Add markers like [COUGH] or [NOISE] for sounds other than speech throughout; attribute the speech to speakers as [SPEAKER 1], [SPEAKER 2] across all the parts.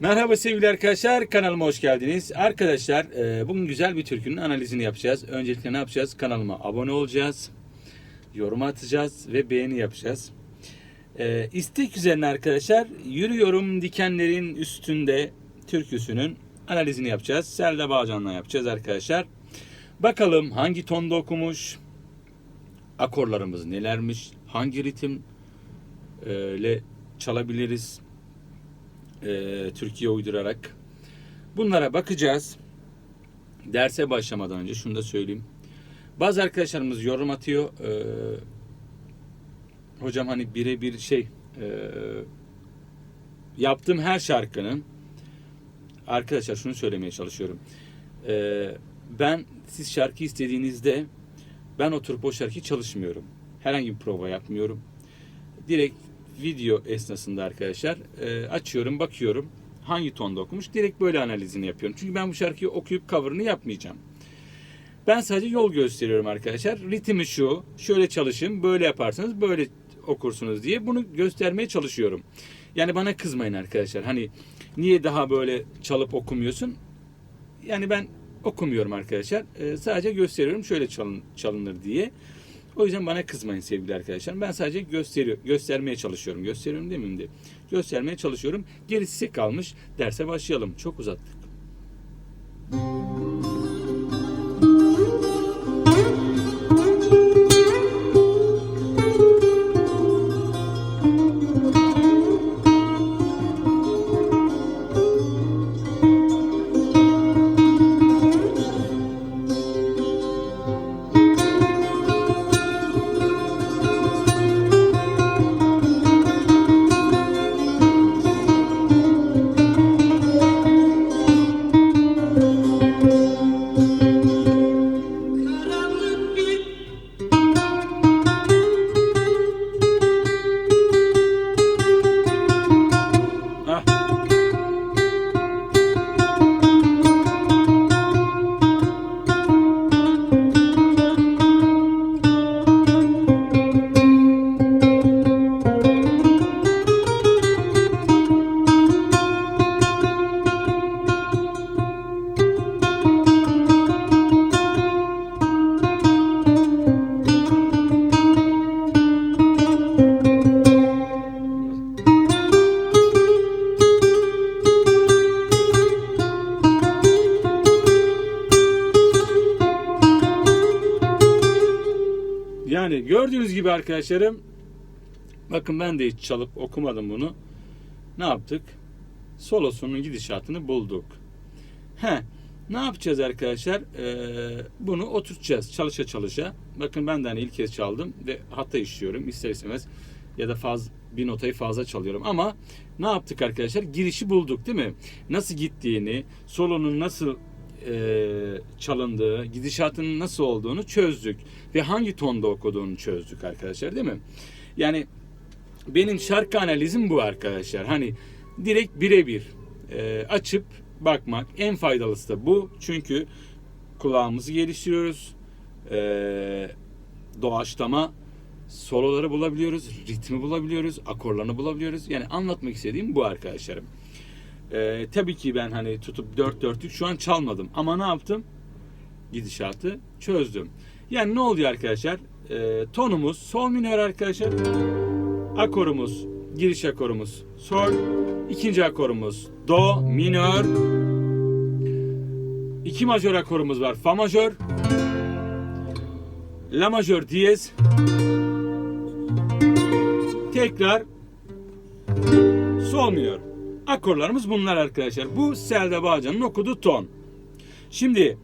[SPEAKER 1] Merhaba sevgili arkadaşlar kanalıma hoş geldiniz. Arkadaşlar e, bugün güzel bir türkünün analizini yapacağız. Öncelikle ne yapacağız? Kanalıma abone olacağız. Yorum atacağız ve beğeni yapacağız. E, istek üzerine arkadaşlar yürüyorum dikenlerin üstünde türküsünün analizini yapacağız. Selda Bağcan'la yapacağız arkadaşlar. Bakalım hangi tonda okumuş, akorlarımız nelermiş, hangi ritim e, ile çalabiliriz e, Türkiye uydurarak. Bunlara bakacağız. Derse başlamadan önce şunu da söyleyeyim. Bazı arkadaşlarımız yorum atıyor. E, hocam hani birebir şey e, yaptığım her şarkının arkadaşlar şunu söylemeye çalışıyorum. E, ben siz şarkı istediğinizde ben oturup o şarkıyı çalışmıyorum. Herhangi bir prova yapmıyorum. Direkt video esnasında arkadaşlar e, açıyorum, bakıyorum hangi tonda okumuş. Direkt böyle analizini yapıyorum. Çünkü ben bu şarkıyı okuyup cover'ını yapmayacağım. Ben sadece yol gösteriyorum arkadaşlar. Ritmi şu, şöyle çalışın, böyle yaparsanız böyle okursunuz diye bunu göstermeye çalışıyorum. Yani bana kızmayın arkadaşlar. Hani niye daha böyle çalıp okumuyorsun? Yani ben okumuyorum arkadaşlar. E, sadece gösteriyorum şöyle çalın, çalınır diye. O yüzden bana kızmayın sevgili arkadaşlar. Ben sadece gösteriyor, göstermeye çalışıyorum. Gösteriyorum değil mi? Göstermeye çalışıyorum. Gerisi kalmış. Derse başlayalım. Çok uzattık.
[SPEAKER 2] Karanlık
[SPEAKER 1] Yani gördüğünüz gibi arkadaşlarım bakın ben de hiç çalıp okumadım bunu. Ne yaptık? Solosunun gidişatını bulduk. He, ne yapacağız arkadaşlar? Ee, bunu oturtacağız çalışa çalışa. Bakın ben de hani ilk kez çaldım ve hata işliyorum ister istemez ya da faz bir notayı fazla çalıyorum ama ne yaptık arkadaşlar? Girişi bulduk değil mi? Nasıl gittiğini, solonun nasıl e, çalındığı, gidişatının nasıl olduğunu çözdük ve hangi tonda okuduğunu çözdük arkadaşlar değil mi? Yani benim şarkı analizim bu arkadaşlar. Hani direkt birebir e, açıp bakmak en faydalısı da bu. Çünkü kulağımızı geliştiriyoruz. E, doğaçlama soloları bulabiliyoruz, ritmi bulabiliyoruz, akorlarını bulabiliyoruz. Yani anlatmak istediğim bu arkadaşlarım. Ee, tabii ki ben hani tutup dört dörtlük şu an çalmadım. Ama ne yaptım? Gidişatı çözdüm. Yani ne oluyor arkadaşlar? Ee, tonumuz sol minör arkadaşlar. Akorumuz, giriş akorumuz sol. ikinci akorumuz do minör. İki majör akorumuz var. Fa majör. La majör diyez. Tekrar sol minör. Akorlarımız bunlar arkadaşlar. Bu Selda Bağcan'ın okuduğu ton. Şimdi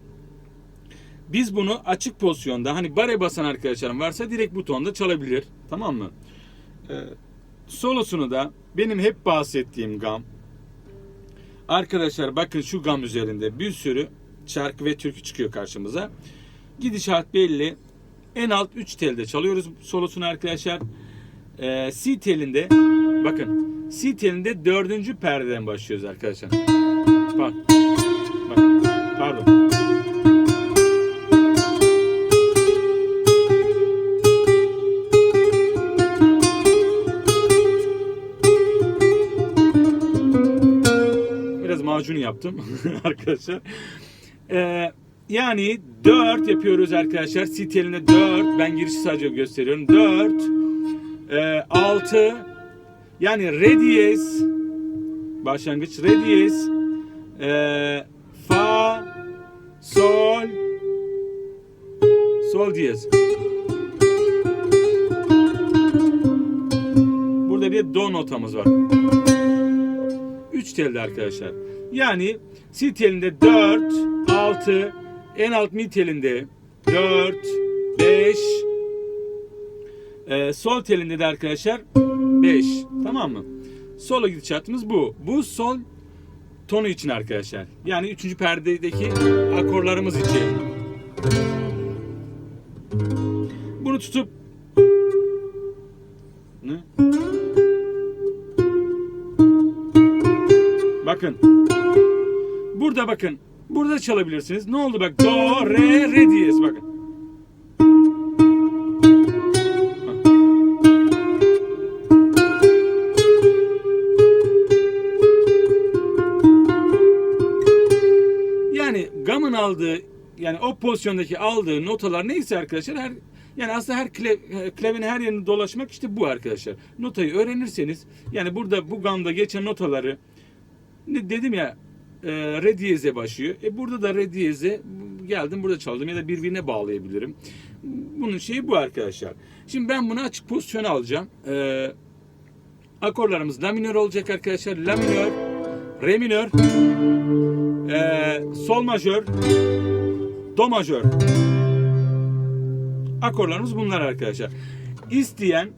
[SPEAKER 1] biz bunu açık pozisyonda hani bare basan arkadaşlarım varsa direkt bu tonda çalabilir. Tamam mı? Ee, solosunu da benim hep bahsettiğim gam. Arkadaşlar bakın şu gam üzerinde bir sürü şarkı ve türkü çıkıyor karşımıza. Gidişat belli. En alt 3 telde çalıyoruz solosunu arkadaşlar. Ee, C telinde bakın C telinde dördüncü perdeden başlıyoruz arkadaşlar. Bak. Bak. Pardon. macun yaptım [LAUGHS] arkadaşlar. Ee, yani 4 yapıyoruz arkadaşlar. Si teline 4. Ben girişi sadece gösteriyorum. 4 e, 6 yani re diyez başlangıç re diyez e, fa sol sol diyez. Burada bir do notamız var. 3 telli arkadaşlar. Yani si telinde 4, 6, en alt mi telinde 4, 5, e, sol telinde de arkadaşlar 5. Tamam mı? Solo gidişatımız bu. Bu sol tonu için arkadaşlar. Yani 3. perdedeki akorlarımız için. Bunu tutup ne? Bakın. Burada bakın. Burada çalabilirsiniz. Ne oldu bak? Do, re, re diyez bakın. Aldığı yani o pozisyondaki aldığı notalar neyse arkadaşlar her yani aslında her kle, klavyenin her yerini dolaşmak işte bu arkadaşlar. Notayı öğrenirseniz yani burada bu gamda geçen notaları ne dedim ya e, re diyeze başlıyor. E burada da re diyeze geldim burada çaldım ya da birbirine bağlayabilirim. Bunun şeyi bu arkadaşlar. Şimdi ben bunu açık pozisyona alacağım. E, akorlarımız la minör olacak arkadaşlar. La minör, re minör, e, sol majör, do majör. Akorlarımız bunlar arkadaşlar. İsteyen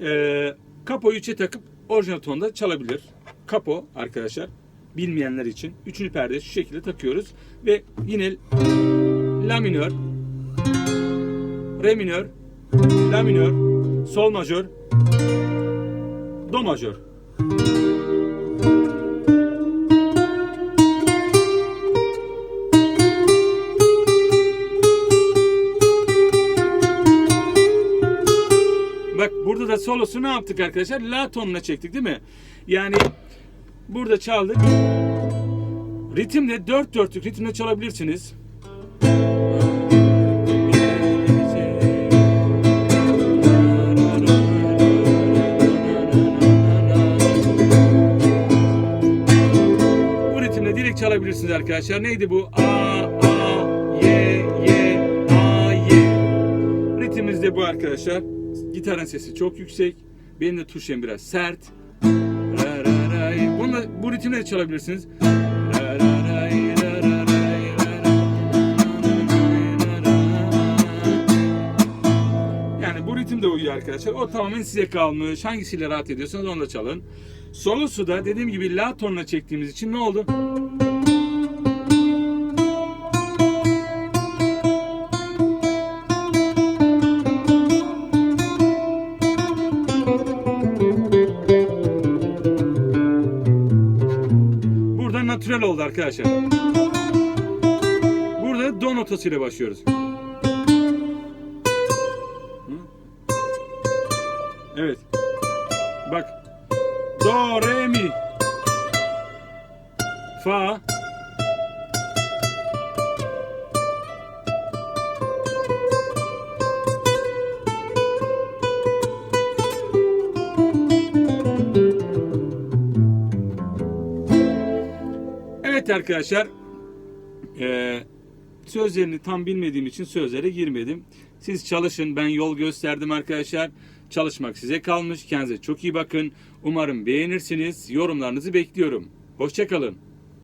[SPEAKER 1] e, kapoyu 3'e takıp orijinal tonda çalabilir. Kapo arkadaşlar bilmeyenler için üçüncü perde şu şekilde takıyoruz ve yine la minör, re minör, la minör, sol majör, do majör. Burada da solosu ne yaptık arkadaşlar? La tonuna çektik değil mi? Yani burada çaldık. Ritimle dört dörtlük ritimle çalabilirsiniz. Bu ritimle direkt çalabilirsiniz arkadaşlar. Neydi bu? A, A, Y, Y, A, Y. Ritmimiz de bu arkadaşlar. Gitarın sesi çok yüksek. Benim de tuşum biraz sert. Ra, ra. Bununla, bu ritimle de çalabilirsiniz. Yani bu ritim de uyuyor arkadaşlar. O tamamen size kalmış. Hangisiyle rahat ediyorsanız onu da çalın. Solosu da dediğim gibi la tonuna çektiğimiz için ne oldu? Natürel oldu arkadaşlar. Burada do notasıyla başlıyoruz. Evet. Bak. Do, re, mi. Fa. Evet arkadaşlar. Eee sözlerini tam bilmediğim için sözlere girmedim. Siz çalışın. Ben yol gösterdim arkadaşlar. Çalışmak size kalmış. Kendinize çok iyi bakın. Umarım beğenirsiniz. Yorumlarınızı bekliyorum. Hoşçakalın.